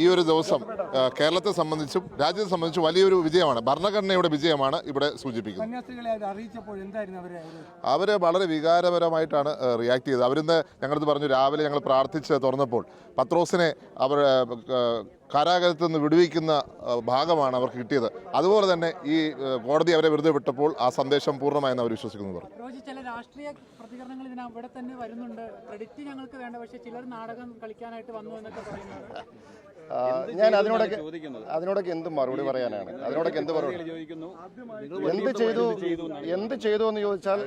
ഈ ഒരു ദിവസം കേരളത്തെ സംബന്ധിച്ചും രാജ്യത്തെ സംബന്ധിച്ചും വലിയൊരു വിജയമാണ്. ഭരണഘടനയുടെ വിജയമാണ് ഇവിടെ സൂചിപ്പിക്കുന്നത്. അവർ വളരെ വികാരപരമായിട്ടാണ് റിയാക്ട് ചെയ്തത്. അവരിന്ന് ഞങ്ങളത് പറഞ്ഞു രാവിലെ ഞങ്ങൾ പ്രാർത്ഥിച്ച് തുറന്നപ്പോൾ പത്രോസിനെ അവർ കാരാഗ്രഹത്തിൽ നിന്ന് വിടുവിക്കുന്ന ഭാഗമാണ് അവർക്ക് കിട്ടിയത്. അതുപോലെ തന്നെ ഈ കോടതി അവരെ വെറുതെ വിട്ടപ്പോൾ ആ സന്ദേശം പൂർണമായെന്ന് അവർ വിശ്വസിക്കുന്നു പറഞ്ഞു. ചില രാഷ്ട്രീയ പ്രതികരണങ്ങൾ ഇതിന് അവിടെ തന്നെ വരുന്നുണ്ട്. ക്രെഡിറ്റ് ഞങ്ങൾക്ക് വേണ്ട പക്ഷേ ചിലർ നാടകം കളിക്കാനായിട്ട് വന്നു എന്നൊക്കെ പറയുന്നത് ഞാൻ അതിനോടൊക്കെ അതിനോടൊക്കെ എന്ത് മറുപടി പറയാനാണ്? അതിനോടൊക്കെ എന്ത് മറുപടി? എന്ത് ചെയ്തു എന്ത് ചെയ്തു എന്ന് ചോദിച്ചാൽ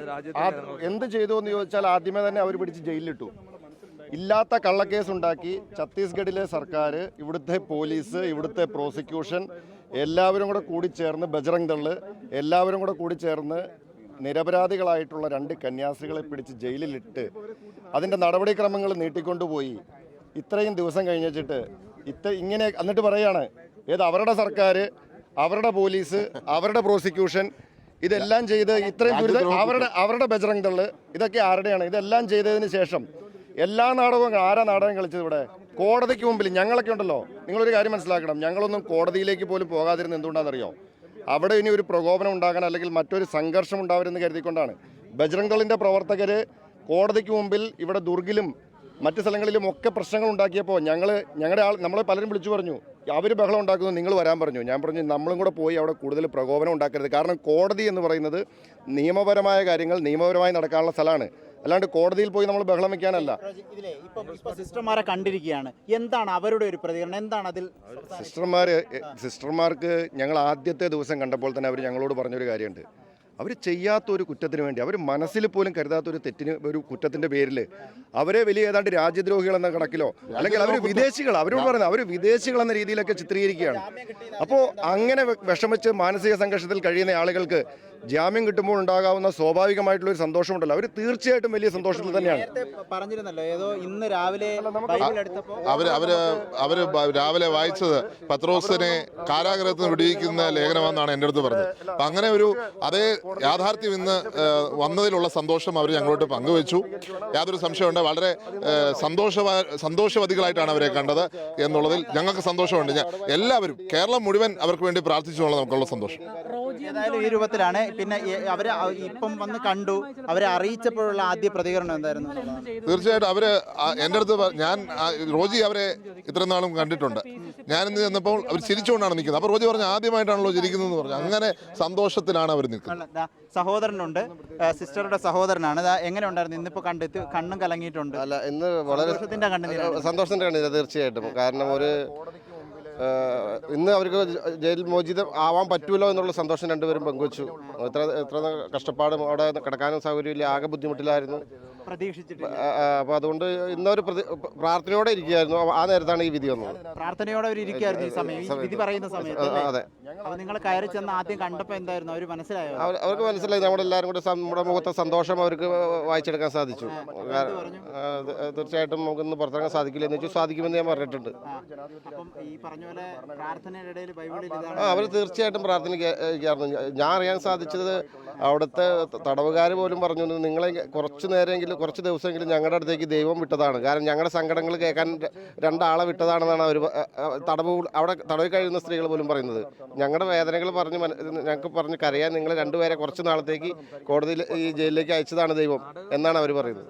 എന്ത് ചെയ്തു എന്ന് ചോദിച്ചാൽ ആദ്യമേ തന്നെ അവർ പിടിച്ച് ജയിലിലിട്ടു. ഇല്ലാത്ത കള്ളക്കേസ് ഉണ്ടാക്കി ഛത്തീസ്ഗഡിലെ സർക്കാർ ഇവിടുത്തെ പോലീസ് ഇവിടുത്തെ പ്രോസിക്യൂഷൻ എല്ലാവരും കൂടെ കൂടി ചേർന്ന് ബജറംഗ് ദൾ എല്ലാവരും കൂടെ കൂടി ചേർന്ന് നിരപരാധികളായിട്ടുള്ള രണ്ട് കന്യാസ്ത്രീകളെ പിടിച്ച് ജയിലിലിട്ട് അതിന്റെ നടപടിക്രമങ്ങൾ നീട്ടിക്കൊണ്ടുപോയി. ഇത്രയും ദിവസം കഴിഞ്ഞിട്ട് ഇത്ര ഇങ്ങനെ എന്നിട്ട് പറയാണ് ഏത് അവരുടെ സർക്കാർ അവരുടെ പോലീസ് അവരുടെ പ്രോസിക്യൂഷൻ ഇതെല്ലാം ചെയ്ത് ഇത്രയും ദുരിതം അവരുടെ അവരുടെ ബജറംഗ് ദൾ ഇതൊക്കെ ആരുടെയാണ്? ഇതെല്ലാം ചെയ്തതിന് ശേഷം എല്ലാ നാടകവും ആരാ നാടകം കളിച്ചത് ഇവിടെ? കോടതിക്ക് മുമ്പിൽ. ഞങ്ങളൊക്കെ ഉണ്ടല്ലോ. നിങ്ങളൊരു കാര്യം മനസ്സിലാക്കണം. ഞങ്ങളൊന്നും കോടതിയിലേക്ക് പോലും പോകാതിരുന്ന എന്തുകൊണ്ടാണെന്നറിയോ? അവിടെ ഇനി ഒരു പ്രകോപനം ഉണ്ടാകാൻ അല്ലെങ്കിൽ മറ്റൊരു സംഘർഷം ഉണ്ടാവരുതെന്ന് കരുതിക്കൊണ്ടാണ്. ബജ്രംഗ് ദളിന്റെ പ്രവർത്തകർ കോടതിക്ക് മുമ്പിൽ ഇവിടെ ദുർഗിലും മറ്റ് സ്ഥലങ്ങളിലും ഒക്കെ പ്രശ്നങ്ങൾ ഉണ്ടാക്കിയപ്പോൾ ഞങ്ങൾ ഞങ്ങളുടെ ആൾ നമ്മളെ പലരും വിളിച്ചു പറഞ്ഞു. അവർ ബഹളം ഉണ്ടാക്കുന്നു. നിങ്ങൾ വരാൻ പറഞ്ഞു. ഞാൻ പറഞ്ഞു നമ്മളും കൂടെ പോയി അവിടെ കൂടുതൽ പ്രകോപനം ഉണ്ടാക്കരുത്. കാരണം കോടതി എന്ന് പറയുന്നത് നിയമപരമായ കാര്യങ്ങൾ നിയമപരമായി നടക്കാനുള്ള സ്ഥലമാണ്. അല്ലാണ്ട് കോടതിയിൽ പോയി നമ്മൾ ബഹളം വെക്കാനല്ല. സിസ്റ്റർമാരെ കണ്ടിരിക്കുകയാണ്. എന്താണ് അവരുടെ ഒരു പ്രതികരണം? എന്താണ് അതിൽ സിസ്റ്റർമാർ സിസ്റ്റർമാർക്ക് ഞങ്ങൾ ആദ്യത്തെ ദിവസം കണ്ടപ്പോൾ തന്നെ അവർ ഞങ്ങളോട് പറഞ്ഞൊരു കാര്യമുണ്ട്. അവർ ചെയ്യാത്ത ഒരു കുറ്റത്തിന് വേണ്ടി അവർ മനസ്സിൽ പോലും കരുതാത്ത ഒരു തെറ്റിന് ഒരു കുറ്റത്തിന്റെ പേരിൽ അവരെ വലിയ ഏതാണ്ട് രാജ്യദ്രോഹികൾ എന്ന കണക്കിലോ അല്ലെങ്കിൽ അവർ വിദേശികൾ അവരോട് പറയുന്നത് അവർ വിദേശികൾ എന്ന രീതിയിലൊക്കെ ചിത്രീകരിക്കുകയാണ്. അപ്പോൾ അങ്ങനെ വിഷമിച്ച് മാനസിക സംഘർഷത്തിൽ കഴിയുന്ന ആളുകൾക്ക് ജാമ്യം കിട്ടുമ്പോൾ ഉണ്ടാകാവുന്ന സ്വാഭാവികമായിട്ടുള്ള ഒരു സന്തോഷമുണ്ടല്ലോ. അവർ തീർച്ചയായിട്ടും വലിയ സന്തോഷത്തിൽ തന്നെയാണ്. നേരത്തെ പറഞ്ഞിരുന്നല്ലോ ഏതോ ഇന്ന് രാവിലെ അവർ അവർ അവർ രാവിലെ വായിച്ചത് പത്രോസിനെ കാരാഗ്രഹത്തിൽ നിന്ന് വിടിയിക്കുന്ന ലേഖനമാണെന്നാണ് എന്റെ അടുത്ത് പറഞ്ഞത്. അപ്പൊ അങ്ങനെ ഒരു അതേ യാഥാർത്ഥ്യം ഇന്ന് വന്നതിലുള്ള സന്തോഷം അവർ ഞങ്ങളോട്ട് പങ്കുവച്ചു. യാതൊരു സംശയമുണ്ട് വളരെ സന്തോഷ സന്തോഷവതികളായിട്ടാണ് അവരെ കണ്ടത് എന്നുള്ളതിൽ ഞങ്ങൾക്ക് സന്തോഷമുണ്ട്. ഞാൻ എല്ലാവരും കേരളം മുഴുവൻ അവർക്ക് വേണ്ടി പ്രാർത്ഥിച്ചു നമുക്കുള്ള സന്തോഷം. ഏതായാലും ഈ രൂപത്തിലാണ്. പിന്നെ അവർ അവരെ ഇപ്പം വന്ന് കണ്ടു. അവരെ അറിയിച്ചപ്പോഴുള്ള ആദ്യ പ്രതികരണം എന്തായിരുന്നു. തീർച്ചയായിട്ടും അവർ എന്റെ എന്റെ അടുത്ത് ഞാൻ റോജി അവരെ ഇത്ര നാളും കണ്ടിട്ടുണ്ട്. ഞാൻ ഇന്ന് ചെന്നപ്പോൾ അവർ ചിരിച്ചുകൊണ്ടാണ് നിൽക്കുന്നത്. അപ്പോൾ റോജി പറഞ്ഞു ആദ്യമായിട്ടാണല്ലോ ചിരിക്കുന്നതെന്ന് പറഞ്ഞു അങ്ങനെ സന്തോഷത്തിലാണ് അവർ നിൽക്കുന്നത്. സഹോദരനുണ്ട്. സിസ്റ്ററുടെ സഹോദരനാണ്. ദാ എങ്ങനെ ഉണ്ടായിരുന്നു ഇന്നിപ്പോ കണ്ടിട്ട് കണ്ണും കലങ്ങിയിട്ടുണ്ട്. അല്ല ഇന്ന് വളരെ സന്തോഷത്തിന്റെ കണ്ണീര് തീർച്ചയായിട്ടും. കാരണം ഒരു ഇന്ന് അവർക്ക് ജയിൽ മോചിതം ആവാൻ പറ്റുമല്ലോ എന്നുള്ള സന്തോഷം രണ്ടുപേരും പങ്കുവച്ചു. എത്ര എത്ര കഷ്ടപ്പാടും അവിടെ കിടക്കാനും സൗകര്യമില്ല ആകെ ബുദ്ധിമുട്ടിലായിരുന്നു. അപ്പൊ അപ്പോൾ അതുകൊണ്ട് ഇന്നൊരു പ്രാർത്ഥനയോടെ ഇരിക്കുകയായിരുന്നു. ആ നേരത്താണ് ഈ വിധി വന്നത്. പ്രാർത്ഥനയോടെ അവർ ഈ സമയം. ഈ വിധി പറയുന്ന സമയത്ത് അതെ. നിങ്ങൾ കയറി ചെന്ന് ആദ്യം കണ്ടപ്പോ എന്തായിരുന്നു? അവർ മനസ്സിലായോ? അവർക്ക് മനസ്സിലായി. നമ്മുടെ എല്ലാവരും കൂടെ നമ്മുടെ മുഖത്തെ സന്തോഷം അവർക്ക് വായിച്ചെടുക്കാൻ സാധിച്ചു. തീർച്ചയായിട്ടും നമുക്കിന്ന് പുറത്തിറങ്ങാൻ സാധിക്കില്ല എന്ന് വെച്ചാൽ സാധിക്കുമെന്ന് ഞാൻ പറഞ്ഞിട്ടുണ്ട്. ഈ പറഞ്ഞ പോലെ പ്രാർത്ഥനയുടെ ഇടയിൽ ബൈബിളിൽ ആ അവർ തീർച്ചയായിട്ടും പ്രാർത്ഥനയ്ക്കായിരുന്നു ഞാൻ അറിയാൻ സാധിച്ചത് അവിടുത്തെ തടവുകാർ പോലും പറഞ്ഞു നിങ്ങളെ കുറച്ച് നേരമെങ്കിലും കുറച്ച് ദിവസമെങ്കിലും ഞങ്ങളുടെ അടുത്തേക്ക് ദൈവം വിട്ടതാണ്. കാരണം ഞങ്ങളുടെ സങ്കടങ്ങൾ കേൾക്കാൻ രണ്ടാളെ വിട്ടതാണെന്നാണ് അവർ തടവ് അവിടെ തടവിൽ കഴിയുന്ന സ്ത്രീകൾ പോലും പറയുന്നത്. ഞങ്ങളുടെ വേദനകൾ പറഞ്ഞ് ഞങ്ങൾക്ക് പറഞ്ഞ് കരയാൻ നിങ്ങൾ രണ്ടുപേരെ കുറച്ച് നാളത്തേക്ക് കോടതിയിൽ ഈ ജയിലിലേക്ക് അയച്ചതാണ് ദൈവം എന്നാണ് അവർ പറയുന്നത്.